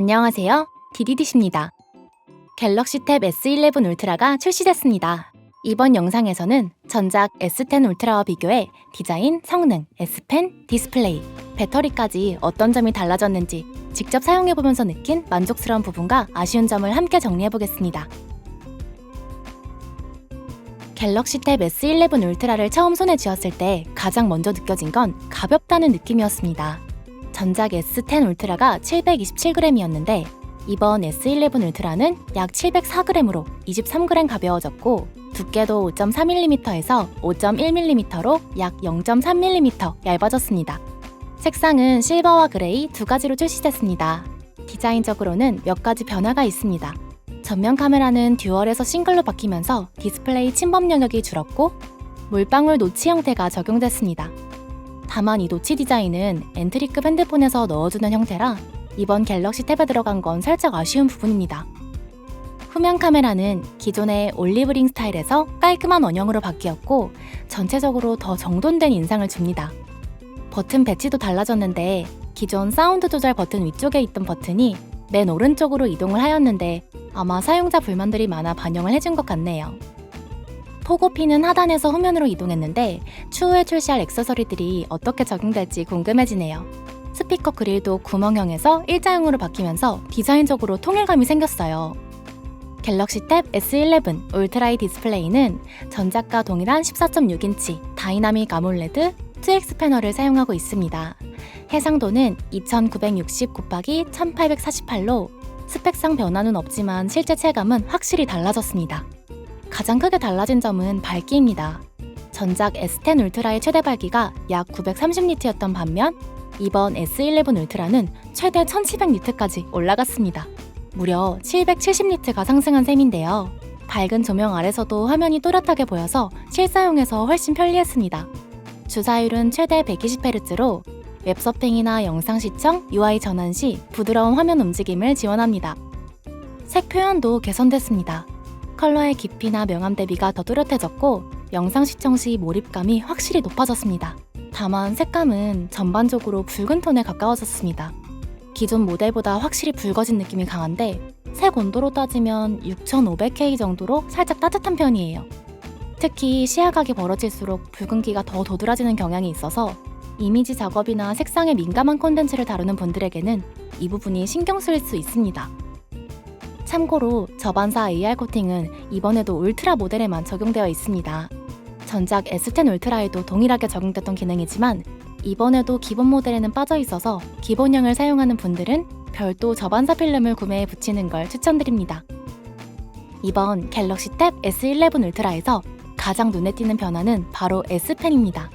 안녕하세요. 디디디십니다. 갤럭시 탭 S11 울트라가 출시됐습니다. 이번 영상에서는 전작 S10 울트라와 비교해 디자인, 성능, S펜, 디스플레이, 배터리까지 어떤 점이 달라졌는지 직접 사용해보면서 느낀 만족스러운 부분과 아쉬운 점을 함께 정리해보겠습니다. 갤럭시 탭 S11 울트라를 처음 손에 쥐었을 때 가장 먼저 느껴진 건 가볍다는 느낌이었습니다. 전작 S10 울트라가 727g이었는데 이번 S11 울트라는 약 704g으로 23g 가벼워졌고 두께도 5.3mm에서 5.1mm로 약 0.3mm 얇아졌습니다. 색상은 실버와 그레이 두 가지로 출시됐습니다. 디자인적으로는 몇 가지 변화가 있습니다. 전면 카메라는 듀얼에서 싱글로 바뀌면서 디스플레이 침범 영역이 줄었고 물방울 노치 형태가 적용됐습니다. 다만 이 노치 디자인은 엔트리급 핸드폰에서 넣어주는 형태라 이번 갤럭시 탭에 들어간 건 살짝 아쉬운 부분입니다. 후면 카메라는 기존의 올리브링 스타일에서 깔끔한 원형으로 바뀌었고 전체적으로 더 정돈된 인상을 줍니다. 버튼 배치도 달라졌는데 기존 사운드 조절 버튼 위쪽에 있던 버튼이 맨 오른쪽으로 이동을 하였는데 아마 사용자 불만들이 많아 반영을 해준 것 같네요. 포고피는 하단에서 후면으로 이동했는데 추후에 출시할 액세서리들이 어떻게 적용될지 궁금해지네요. 스피커 그릴도 구멍형에서 일자형으로 바뀌면서 디자인적으로 통일감이 생겼어요. 갤럭시 탭 S11 울트라이 디스플레이는 전작과 동일한 14.6인치 다이나믹 아몰레드 2X 패널을 사용하고 있습니다. 해상도는 2960 곱하기 1848로 스펙상 변화는 없지만 실제 체감은 확실히 달라졌습니다. 가장 크게 달라진 점은 밝기입니다. 전작 S10 울트라의 최대 밝기가 약 930니트였던 반면 이번 S11 울트라는 최대 1700니트까지 올라갔습니다. 무려 770니트가 상승한 셈인데요. 밝은 조명 아래서도 화면이 또렷하게 보여서 실사용에서 훨씬 편리했습니다. 주사율은 최대 120Hz로 웹서핑이나 영상 시청, UI 전환 시 부드러운 화면 움직임을 지원합니다. 색 표현도 개선됐습니다. 컬러의 깊이나 명암 대비가 더 뚜렷해졌고 영상 시청 시 몰입감이 확실히 높아졌습니다. 다만 색감은 전반적으로 붉은 톤에 가까워졌습니다. 기존 모델보다 확실히 붉어진 느낌이 강한데 색 온도로 따지면 6500K 정도로 살짝 따뜻한 편이에요. 특히 시야각이 벌어질수록 붉은기가 더 도드라지는 경향이 있어서 이미지 작업이나 색상에 민감한 콘텐츠를 다루는 분들에게는 이 부분이 신경 쓰일 수 있습니다. 참고로 저반사 AR 코팅은 이번에도 울트라 모델에만 적용되어 있습니다. 전작 S10 울트라에도 동일하게 적용됐던 기능이지만 이번에도 기본 모델에는 빠져 있어서 기본형을 사용하는 분들은 별도 저반사 필름을 구매해 붙이는 걸 추천드립니다. 이번 갤럭시 탭 S11 울트라에서 가장 눈에 띄는 변화는 바로 S펜입니다.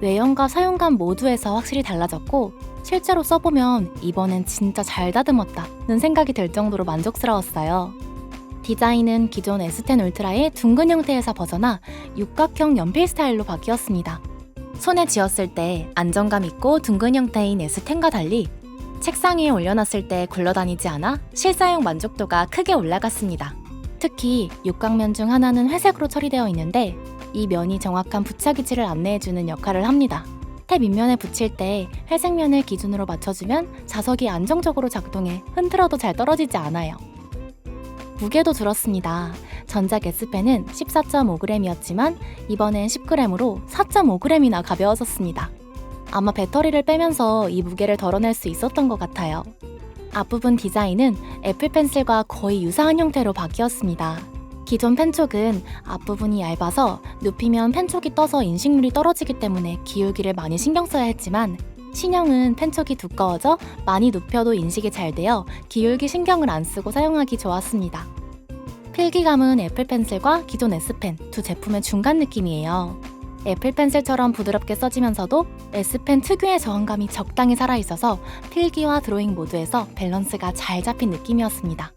외형과 사용감 모두에서 확실히 달라졌고 실제로 써보면 이번엔 진짜 잘 다듬었다는 생각이 들 정도로 만족스러웠어요. 디자인은 기존 S10 울트라의 둥근 형태에서 벗어나 육각형 연필 스타일로 바뀌었습니다. 손에 쥐었을 때 안정감 있고 둥근 형태인 S10과 달리 책상 위에 올려놨을 때 굴러다니지 않아 실사용 만족도가 크게 올라갔습니다. 특히 육각면 중 하나는 회색으로 처리되어 있는데 이 면이 정확한 부착 위치를 안내해주는 역할을 합니다. 탭 밑면에 붙일 때 회색면을 기준으로 맞춰주면 자석이 안정적으로 작동해 흔들어도 잘 떨어지지 않아요. 무게도 줄었습니다. 전작 S펜은 14.5g이었지만 이번엔 10g으로 4.5g이나 가벼워졌습니다. 아마 배터리를 빼면서 이 무게를 덜어낼 수 있었던 것 같아요. 앞부분 디자인은 애플 펜슬과 거의 유사한 형태로 바뀌었습니다. 기존 펜촉은 앞부분이 얇아서 눕히면 펜촉이 떠서 인식률이 떨어지기 때문에 기울기를 많이 신경 써야 했지만 신형은 펜촉이 두꺼워져 많이 눕혀도 인식이 잘 되어 기울기 신경을 안 쓰고 사용하기 좋았습니다. 필기감은 애플 펜슬과 기존 S펜 두 제품의 중간 느낌이에요. 애플 펜슬처럼 부드럽게 써지면서도 S펜 특유의 저항감이 적당히 살아있어서 필기와 드로잉 모두에서 밸런스가 잘 잡힌 느낌이었습니다.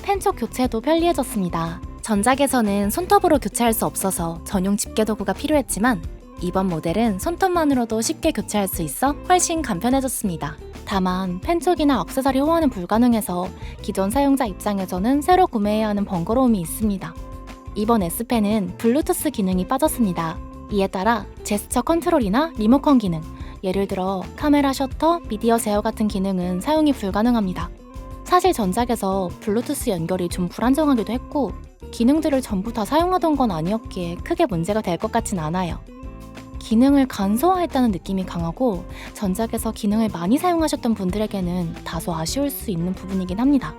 펜촉 교체도 편리해졌습니다. 전작에서는 손톱으로 교체할 수 없어서 전용 집게 도구가 필요했지만 이번 모델은 손톱만으로도 쉽게 교체할 수 있어 훨씬 간편해졌습니다. 다만 펜촉이나 액세서리 호환은 불가능해서 기존 사용자 입장에서는 새로 구매해야 하는 번거로움이 있습니다. 이번 S펜은 블루투스 기능이 빠졌습니다. 이에 따라 제스처 컨트롤이나 리모컨 기능, 예를 들어 카메라 셔터, 미디어 제어 같은 기능은 사용이 불가능합니다. 사실 전작에서 블루투스 연결이 좀 불안정하기도 했고 기능들을 전부 다 사용하던 건 아니었기에 크게 문제가 될 것 같진 않아요. 기능을 간소화했다는 느낌이 강하고 전작에서 기능을 많이 사용하셨던 분들에게는 다소 아쉬울 수 있는 부분이긴 합니다.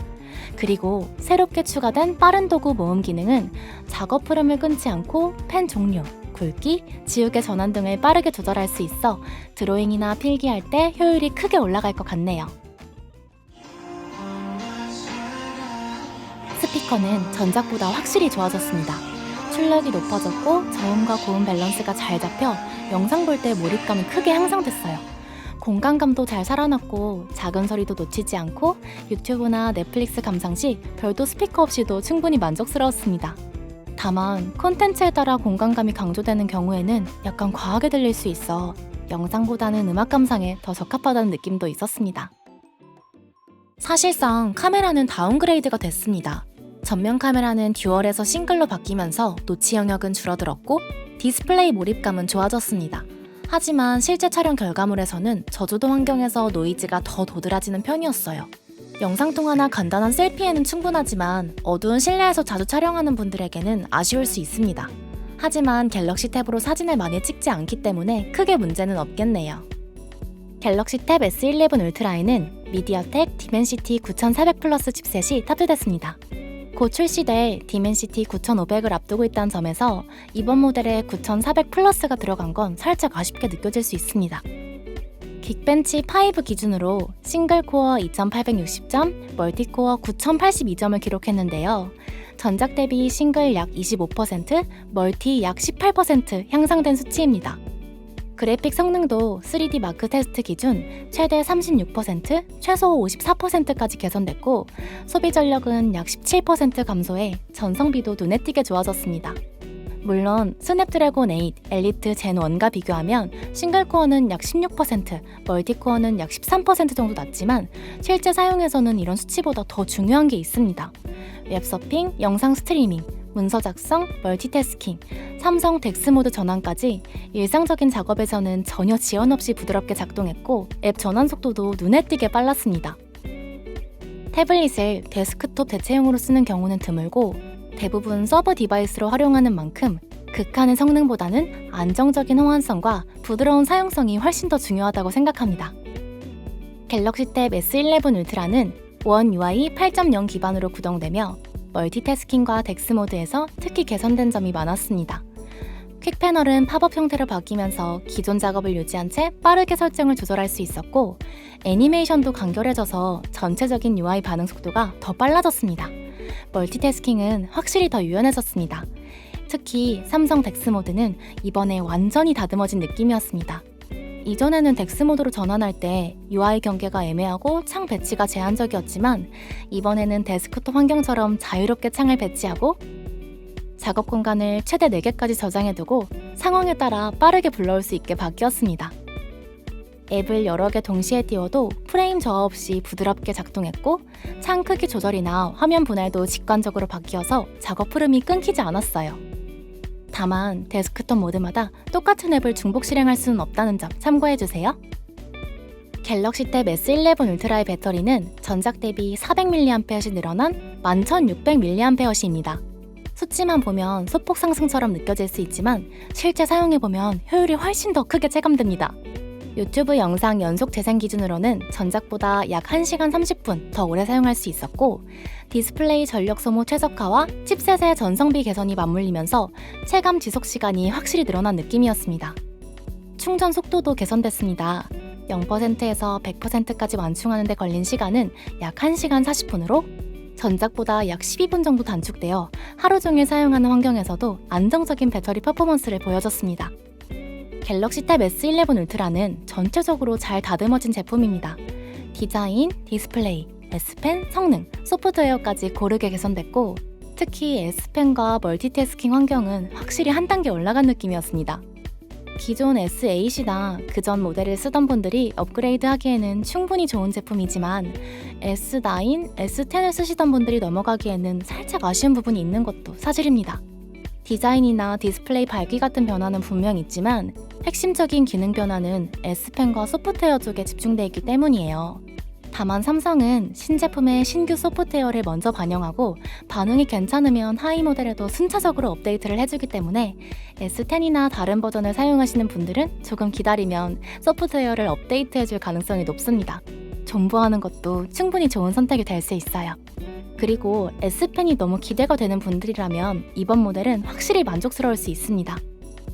그리고 새롭게 추가된 빠른 도구 모음 기능은 작업 흐름을 끊지 않고 펜 종류, 굵기, 지우개 전환 등을 빠르게 조절할 수 있어 드로잉이나 필기할 때 효율이 크게 올라갈 것 같네요. 스피커는 전작보다 확실히 좋아졌습니다. 출력이 높아졌고 저음과 고음 밸런스가 잘 잡혀 영상 볼 때 몰입감이 크게 향상됐어요. 공간감도 잘 살아났고 작은 소리도 놓치지 않고 유튜브나 넷플릭스 감상 시 별도 스피커 없이도 충분히 만족스러웠습니다. 다만 콘텐츠에 따라 공간감이 강조되는 경우에는 약간 과하게 들릴 수 있어 영상보다는 음악 감상에 더 적합하다는 느낌도 있었습니다. 사실상 카메라는 다운그레이드가 됐습니다. 전면 카메라는 듀얼에서 싱글로 바뀌면서 노치 영역은 줄어들었고 디스플레이 몰입감은 좋아졌습니다. 하지만 실제 촬영 결과물에서는 저조도 환경에서 노이즈가 더 도드라지는 편이었어요. 영상통화나 간단한 셀피에는 충분하지만 어두운 실내에서 자주 촬영하는 분들에게는 아쉬울 수 있습니다. 하지만 갤럭시 탭으로 사진을 많이 찍지 않기 때문에 크게 문제는 없겠네요. 갤럭시 탭 S11 울트라에는 미디어텍 디멘시티 9400 플러스 칩셋이 탑재됐습니다. 곧 출시될 디멘시티 9500을 앞두고 있다는 점에서 이번 모델에 9400 플러스가 들어간 건 살짝 아쉽게 느껴질 수 있습니다. 긱벤치 5 기준으로 싱글 코어 2860점, 멀티 코어 9082점을 기록했는데요. 전작 대비 싱글 약 25%, 멀티 약 18% 향상된 수치입니다. 그래픽 성능도 3D 마크 테스트 기준 최대 36%, 최소 54%까지 개선됐고 소비 전력은 약 17% 감소해 전성비도 눈에 띄게 좋아졌습니다. 물론 스냅드래곤 8 엘리트 젠 1과 비교하면 싱글코어는 약 16%, 멀티코어는 약 13% 정도 낮지만 실제 사용에서는 이런 수치보다 더 중요한 게 있습니다. 웹서핑, 영상 스트리밍, 문서 작성, 멀티태스킹, 삼성 덱스 모드 전환까지 일상적인 작업에서는 전혀 지연 없이 부드럽게 작동했고 앱 전환 속도도 눈에 띄게 빨랐습니다. 태블릿을 데스크톱 대체용으로 쓰는 경우는 드물고 대부분 서버 디바이스로 활용하는 만큼 극한의 성능보다는 안정적인 호환성과 부드러운 사용성이 훨씬 더 중요하다고 생각합니다. 갤럭시 탭 S11 울트라는 원 UI 8.0 기반으로 구동되며 멀티태스킹과 덱스 모드에서 특히 개선된 점이 많았습니다. 퀵 패널은 팝업 형태로 바뀌면서 기존 작업을 유지한 채 빠르게 설정을 조절할 수 있었고 애니메이션도 간결해져서 전체적인 UI 반응 속도가 더 빨라졌습니다. 멀티태스킹은 확실히 더 유연해졌습니다. 특히 삼성 덱스 모드는 이번에 완전히 다듬어진 느낌이었습니다. 이전에는 덱스 모드로 전환할 때 UI 경계가 애매하고 창 배치가 제한적이었지만 이번에는 데스크톱 환경처럼 자유롭게 창을 배치하고 작업 공간을 최대 4개까지 저장해두고 상황에 따라 빠르게 불러올 수 있게 바뀌었습니다. 앱을 여러 개 동시에 띄워도 프레임 저하 없이 부드럽게 작동했고 창 크기 조절이나 화면 분할도 직관적으로 바뀌어서 작업 흐름이 끊기지 않았어요. 다만 데스크톱 모드마다 똑같은 앱을 중복 실행할 수는 없다는 점 참고해주세요. 갤럭시 탭 S11 울트라의 배터리는 전작 대비 400mAh씩 늘어난 11,600mAh입니다. 수치만 보면 소폭 상승처럼 느껴질 수 있지만 실제 사용해보면 효율이 훨씬 더 크게 체감됩니다. 유튜브 영상 연속 재생 기준으로는 전작보다 약 1시간 30분 더 오래 사용할 수 있었고 디스플레이 전력 소모 최적화와 칩셋의 전성비 개선이 맞물리면서 체감 지속 시간이 확실히 늘어난 느낌이었습니다. 충전 속도도 개선됐습니다. 0%에서 100%까지 완충하는 데 걸린 시간은 약 1시간 40분으로 전작보다 약 12분 정도 단축되어 하루 종일 사용하는 환경에서도 안정적인 배터리 퍼포먼스를 보여줬습니다. 갤럭시 탭 S11 울트라는 전체적으로 잘 다듬어진 제품입니다. 디자인, 디스플레이, S펜, 성능, 소프트웨어까지 고르게 개선됐고 특히 S펜과 멀티태스킹 환경은 확실히 한 단계 올라간 느낌이었습니다. 기존 S8이나 그전 모델을 쓰던 분들이 업그레이드 하기에는 충분히 좋은 제품이지만 S9, S10을 쓰시던 분들이 넘어가기에는 살짝 아쉬운 부분이 있는 것도 사실입니다. 디자인이나 디스플레이 밝기 같은 변화는 분명 있지만 핵심적인 기능 변화는 S펜과 소프트웨어 쪽에 집중되어 있기 때문이에요. 다만 삼성은 신제품의 신규 소프트웨어를 먼저 반영하고 반응이 괜찮으면 하이 모델에도 순차적으로 업데이트를 해주기 때문에 S10이나 다른 버전을 사용하시는 분들은 조금 기다리면 소프트웨어를 업데이트해줄 가능성이 높습니다. 존버하는 것도 충분히 좋은 선택이 될 수 있어요. 그리고 S펜이 너무 기대가 되는 분들이라면 이번 모델은 확실히 만족스러울 수 있습니다.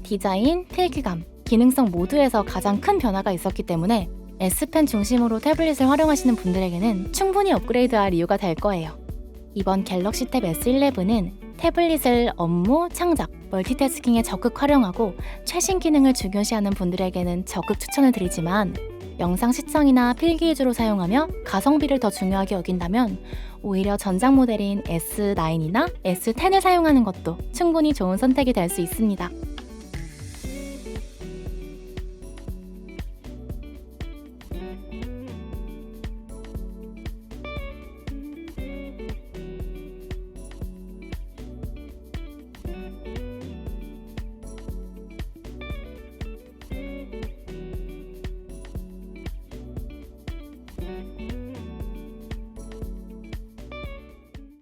디자인, 필기감, 기능성 모두에서 가장 큰 변화가 있었기 때문에 S펜 중심으로 태블릿을 활용하시는 분들에게는 충분히 업그레이드할 이유가 될 거예요. 이번 갤럭시 탭 S11은 태블릿을 업무, 창작, 멀티태스킹에 적극 활용하고 최신 기능을 중요시하는 분들에게는 적극 추천을 드리지만 영상 시청이나 필기 위주로 사용하며 가성비를 더 중요하게 여긴다면 오히려 전장 모델인 S9이나 S10을 사용하는 것도 충분히 좋은 선택이 될 수 있습니다.